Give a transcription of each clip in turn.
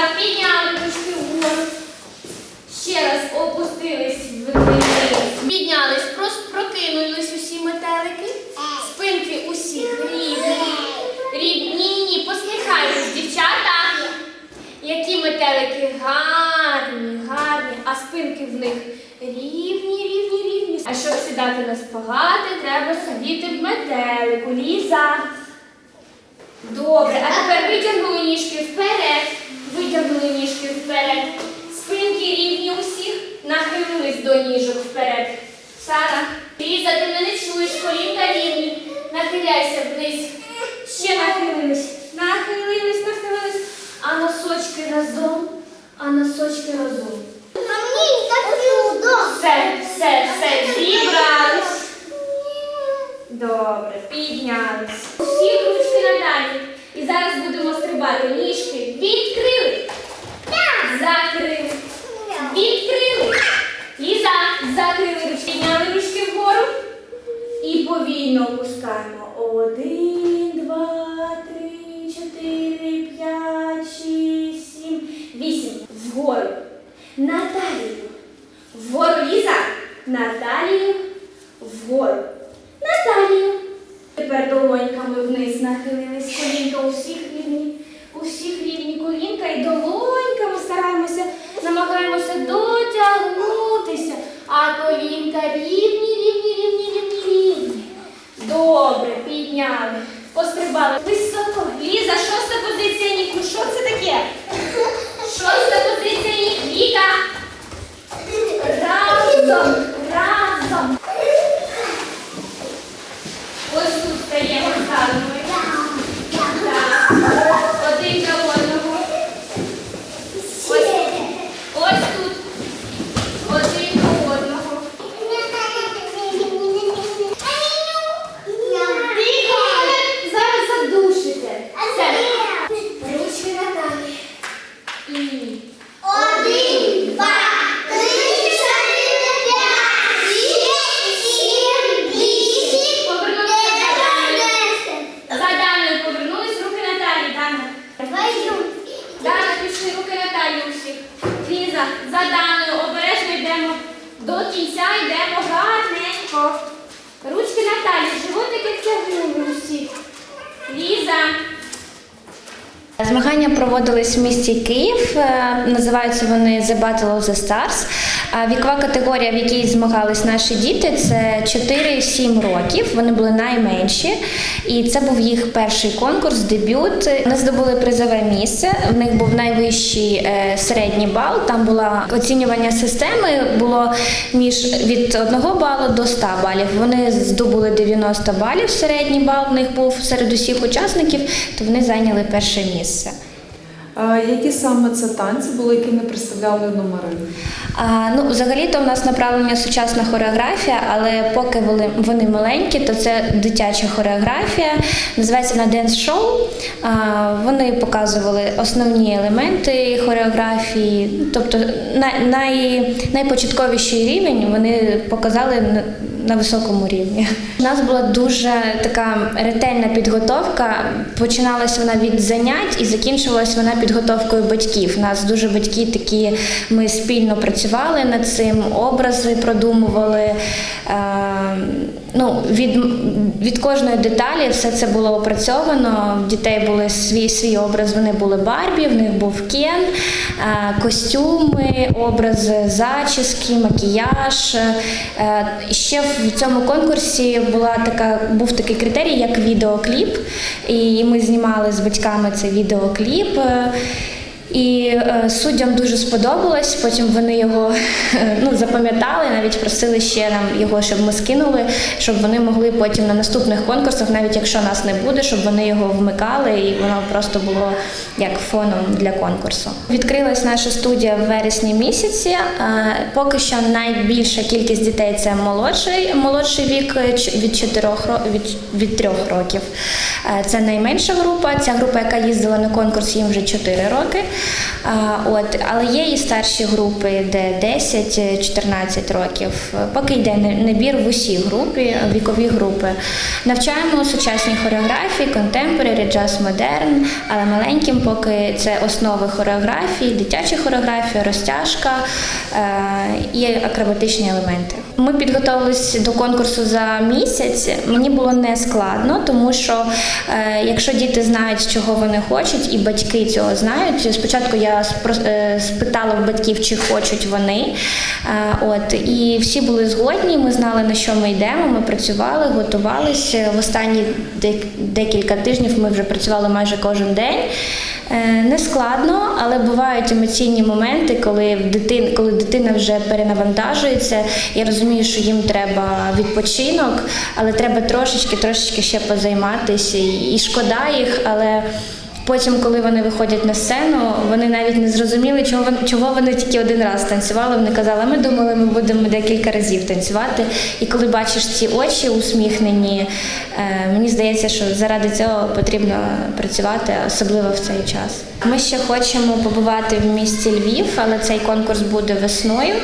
Так, підняли ручки вгору. Ще раз опустились вниз. Піднялись, просто прокинулись усі метелики. Спинки усіх рівні. Рівні, ні, ні, посміхайтесь, дівчата. Які метелики гарні, гарні, а спинки в них рівні, рівні, рівні. А щоб сідати на спагати, треба сидіти в метелику. Ліза. Добре, а тепер витягнули ніжки вперед. Витягнули ніжки вперед. Спинки рівні усіх. Нахилились до ніжок вперед. Сара, Ліза, ти мене не чуєш, колінка рівні. Нахиляйся вниз. Ще нахилились. Нахилились, нахилились. А носочки разом. А носочки разом. Все, все, все, зібрались. Добре, піднялись. Усі ручки надалі. І зараз будемо стрибати. Ніжки відкрили. Закрили. Відкрили. Ліза, закрили ручки. Підняли ручки вгору. І повільно опускаємо. Один, два, три, чотири, п'ять, шість, сім, вісім. Вгору. На талію. Вгору Ліза. На талію. Вгору. На талію. Тепер долоньками вниз нахилились. Колінка у всіх рівні. У всіх рівні колінка і долоньками стараємося, намагаємося дотягнутися. А колінка рівні, рівні, рівні, рівні, рівні. Добре, підняли. Пострибали високо. Ліза, шоста позиція ніку. Що це таке? Шоста позиція ніг. Віка. Разом. Змагання проводились в місті Київ. е, Називаються вони The Battle of the Stars. Вікова категорія, в якій змагались наші діти, це 4-7 років. Вони були найменші, і це був їх перший конкурс, дебют. Вони здобули призове місце. В них був найвищий е, середній бал. Там була оцінювання системи було між від 1 балу до 100 балів. Вони здобули 90 балів. Середній бал в них був серед усіх учасників, то вони зайняли перше місце. Які саме це танці були, які не представляли номери? А, ну, взагалі-то в нас направлення сучасна хореографія, але поки вони, маленькі, то це дитяча хореографія. Називається на. А, вони показували основні елементи хореографії, тобто най, най, найпочатковіший рівень вони показали на, високому рівні. У нас була дуже така ретельна підготовка. Починалася вона від занять і закінчувалася вона підготовкою батьків. У нас дуже батьки такі, ми спільно працювали над цим, образи продумували. Е, ну, від, від кожної деталі все це було опрацьовано. В дітей були свій свій образ, вони були Барбі, в них був Кен, е, костюми, образи, зачіски, макіяж. Е, ще в цьому конкурсі була така, був такий критерій, як відеокліп. І ми знімали з батьками цей відеокліп. І е, суддям дуже сподобалось. Потім вони його е, ну, запам'ятали, навіть просили ще нам його, щоб ми скинули, щоб вони могли потім на наступних конкурсах, навіть якщо нас не буде, щоб вони його вмикали, і воно просто було як фоном для конкурсу. Відкрилась наша студія в вересні місяці. Е, Поки що найбільша кількість дітей це молодший, молодший вік від 4 від, від 3 років. Це найменша група. Ця група, яка їздила на конкурс, їм вже 4 роки. От, але є і старші групи, де 10-14 років. Поки йде набір в усі групи, вікові групи. Навчаємо сучасній хореографії, contemporary, jazz, modern, але маленьким поки це основи хореографії, дитяча хореографія, розтяжка е, і акробатичні елементи. Ми підготувалися до конкурсу за місяць. Мені було не складно, тому що е, якщо діти знають, чого вони хочуть, і батьки цього знають. Спочатку я е, спитала в батьків, чи хочуть вони. Е, От і всі були згодні. Ми знали на що ми йдемо. Ми працювали, готувалися. В останні дек- декілька тижнів ми вже працювали майже кожен день. Е, Не складно, але бувають емоційні моменти, коли дитин, коли дитина вже перенавантажується. Я розумію, що їм треба відпочинок, але треба трошечки, трошечки ще позайматися. І шкода їх, але. Потім, коли вони виходять на сцену, вони навіть не зрозуміли, чого вони, чого вони тільки один раз танцювали. Вони казали, ми думали, ми будемо декілька разів танцювати. І коли бачиш ці очі усміхнені, е, мені здається, що заради цього потрібно працювати, особливо в цей час. Ми ще хочемо побувати в місті Львів, але цей конкурс буде весною.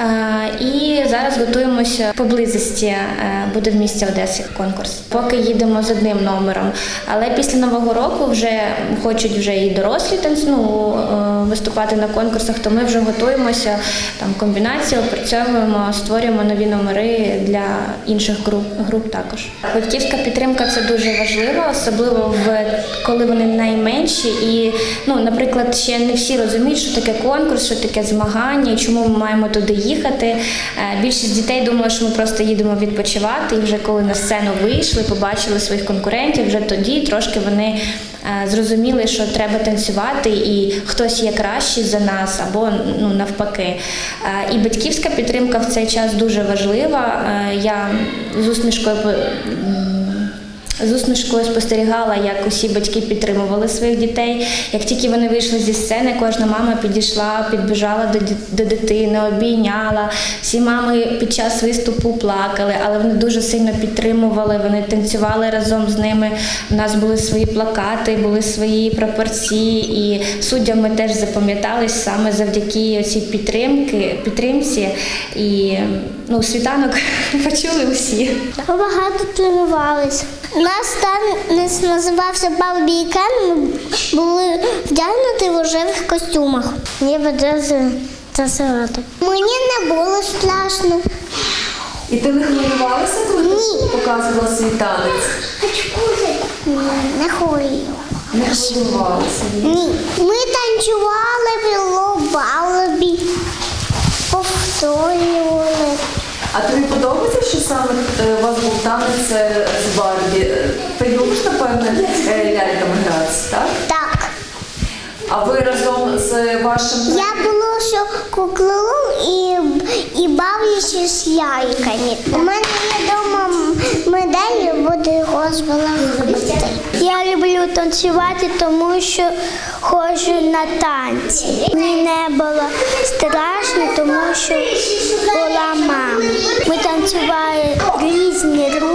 Е, І зараз готуємося поблизості. е, Буде в місті Одеси конкурс. Поки їдемо з одним номером. Але після нового року вже хочуть вже і дорослі танц- ну, е, виступати на конкурсах, то ми вже готуємося там комбінації, опрацьовуємо, створюємо нові номери для інших груп, груп також. Батьківська підтримка це дуже важливо, особливо в коли вони найменші. І, ну, наприклад, ще не всі розуміють, що таке конкурс, що таке змагання, чому ми маємо туди їхати. Е, Більшість дітей думала, що ми просто їдемо відпочивати, і вже коли на сцену вийшли, побачили своїх конкурентів, вже тоді трошки вони е, зрозуміли, що треба танцювати, і хтось є кращий за нас, або ну навпаки. Е, І батьківська підтримка в цей час дуже важлива. Е, Я з усмішкою з усмішкою спостерігала, як усі батьки підтримували своїх дітей. Як тільки вони вийшли зі сцени, кожна мама підійшла, підбіжала до, до дитини, обійняла. Всі мами під час виступу плакали, але вони дуже сильно підтримували. Вони танцювали разом з ними. У нас були свої плакати, були свої пропорції, і суддям ми теж запам'ятались саме завдяки цій підтримки, підтримці. І ну, світанок почули усі. Ми багато тренувались. У нас танець називався і Ми були вдягнуті в рожевих костюмах. Мені подобається танцювати. Мені не було страшно. І ти не хвилювалася, коли ти Ні. показувала свій танець? Ні, не хворію. Не хвилювалася. ні? Ми танцювали біло Барбі, повторювали. А тобі подобається, що саме е, у вас був танець е, з Барбі? Е, Ти любиш, напевно, е, ляльками гратися, так? Так. А ви разом з вашим Я було, що куклу і, і бавлюся з яйками. У мене є вдома медаль, буду його збалакувати. Я люблю танцювати, тому що ходжу на танці. Мені не було страшно, тому що була мама. Ми танцювали різні рухи.